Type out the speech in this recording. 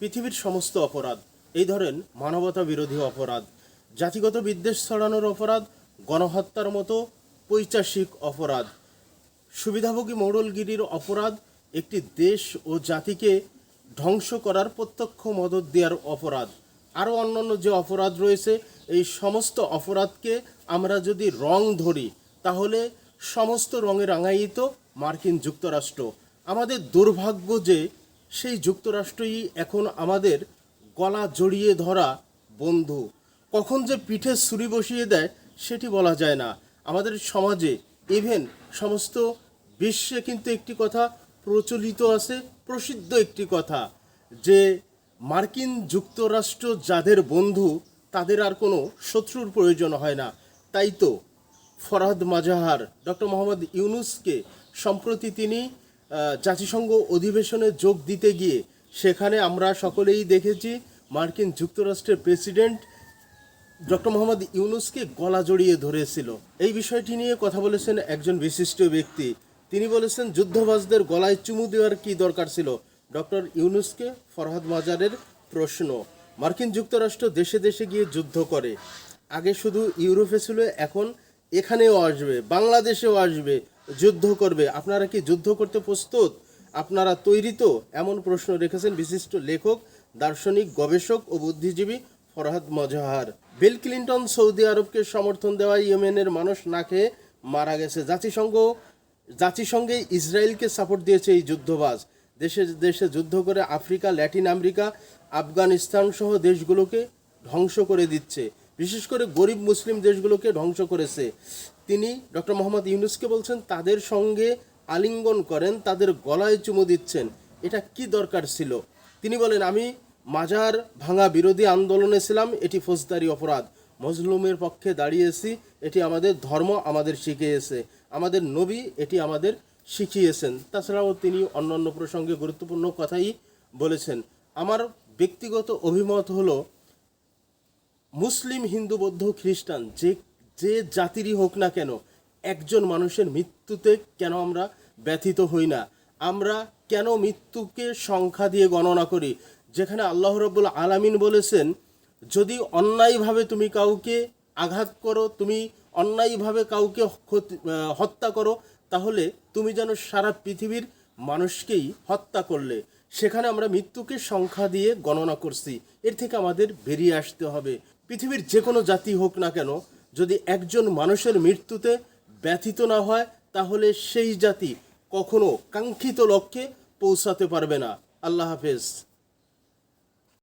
পৃথিবীর সমস্ত অপরাধ, এই ধরেন মানবতা বিরোধী অপরাধ, জাতিগত বিদ্বেষ ছড়ানোর অপরাধ, গণহত্যার মতো পৈচাসিক অপরাধ, সুবিধাভোগী মৌড়লগিরির অপরাধ, একটি দেশ ও জাতিকে ধ্বংস করার প্রত্যক্ষ মদত দেওয়ার অপরাধ, আরও অন্যান্য যে অপরাধ রয়েছে, এই সমস্ত অপরাধকে আমরা যদি রং ধরি, তাহলে সমস্ত রঙে রাঙায়িত মার্কিন যুক্তরাষ্ট্র। আমাদের দুর্ভাগ্য যে সেই যুক্তরাষ্ট্রই এখন আমাদের গলা জড়িয়ে ধরা বন্ধু। কখন যে পিঠে ছুরি বসিয়ে দেয়, সেটি বলা যায় না। আমাদের সমাজে ইভেন সমস্ত বিশ্বে কিন্তু একটি কথা প্রচলিত আছে, প্রসিদ্ধ একটি কথা, যে মার্কিন যুক্তরাষ্ট্র যাদের বন্ধু, তাদের আর কোনো শত্রুর প্রয়োজন হয় না। তাই তো ফরহাদ মাজাহার, ডক্টর মোহাম্মদ ইউনুসকে সম্প্রতি তিনি জাতিসংঘ অধিবেশনে যোগ দিতে গিয়ে সেখানে আমরা সকলেই দেখেছি মার্কিন যুক্তরাষ্ট্রের প্রেসিডেন্ট ডক্টর মোহাম্মদ ইউনুসকে গলা জড়িয়ে ধরেছিল। এই বিষয়টি নিয়ে কথা বলেছেন একজন বিশিষ্ট ব্যক্তি। তিনি বলেছেন যুদ্ধবাজদের গলায় চুমু দেওয়ার কি দরকার ছিল? ডক্টর ইউনুসকে ফরহাদ মাজারের প্রশ্ন। মার্কিন যুক্তরাষ্ট্র দেশে দেশে গিয়ে যুদ্ধ করে। আগে শুধু ইউরোপে ছিল, এখন এখানেও আসবে, বাংলাদেশেও আসবে। যুদ্ধ করবে। আপনারা কি যুদ্ধ করতে প্রস্তুত? আপনারা তৈরি তো? এমন প্রশ্ন রেখেছেন বিশিষ্ট লেখক, দার্শনিক, গবেষক ও বুদ্ধিজীবী Farhad Mazhar. Bill Clinton Saudi আরবকে সমর্থন দেওয়ায় ইয়েমেনের মানুষ না খেয়ে মারা গেছে। জাতিসংঘ জাতিসংঘে ইসরায়েলকে সাপোর্ট দিয়েছে এই যুদ্ধবাজ। দেশে দেশে যুদ্ধ করে আফ্রিকা, ল্যাটিন আমেরিকা, আফগানিস্তান সহ দেশগুলোকে ধ্বংস করে দিচ্ছে। বিশেষ করে গরিব মুসলিম দেশগুলোকে ধ্বংস করেছে। তিনি ডক্টর মোহাম্মদ ইউনুসকে বলছেন, তাদের সঙ্গে আলিঙ্গন করেন, তাদের গলায় চুমু দিচ্ছেন। এটা কি দরকার ছিল? তিনি বলেন, আমি মাজার ভাঙা বিরোধী আন্দোলনে ছিলাম, এটি ফৌজদারি অপরাধ। মজলুমের পক্ষে দাঁড়িয়েছি, এটি আমাদের ধর্ম, আমাদের শিখিয়েছে। আমাদের নবী এটি আমাদের শিখিয়েছেন। তাছাড়াও তিনি অন্যান্য প্রসঙ্গে গুরুত্বপূর্ণ কথাই বলেছেন। আমার ব্যক্তিগত অভিমত হলো মুসলিম, হিন্দু, বৌদ্ধ, খ্রিস্টান, যে যে জাতিরই হোক না কেন, একজন মানুষের মৃত্যুতে কেন আমরা ব্যথিত হই না? আমরা কেন মৃত্যুকে সংখ্যা দিয়ে গণনা করি? যেখানে আল্লাহ রব্বুল আলামিন বলেছেন, যদি অন্যায়ভাবে তুমি কাউকে আঘাত করো, তুমি অন্যায়ভাবে কাউকে হত্যা করো, তাহলে তুমি যেন সারা পৃথিবীর মানুষকেই হত্যা করলে। সেখানে আমরা মৃত্যুকে সংখ্যা দিয়ে গণনা করছি। এর থেকে আমাদের বেরিয়ে আসতে হবে। পৃথিবীর যে কোনো জাতি হোক না কেন, যদি একজন মানুষের মৃত্যুতে ব্যথিত না হয়, তাহলে সেই জাতি কখনো কাঙ্ক্ষিত লক্ষ্যে পৌঁছাতে পারবে না। আল্লাহ হাফেজ।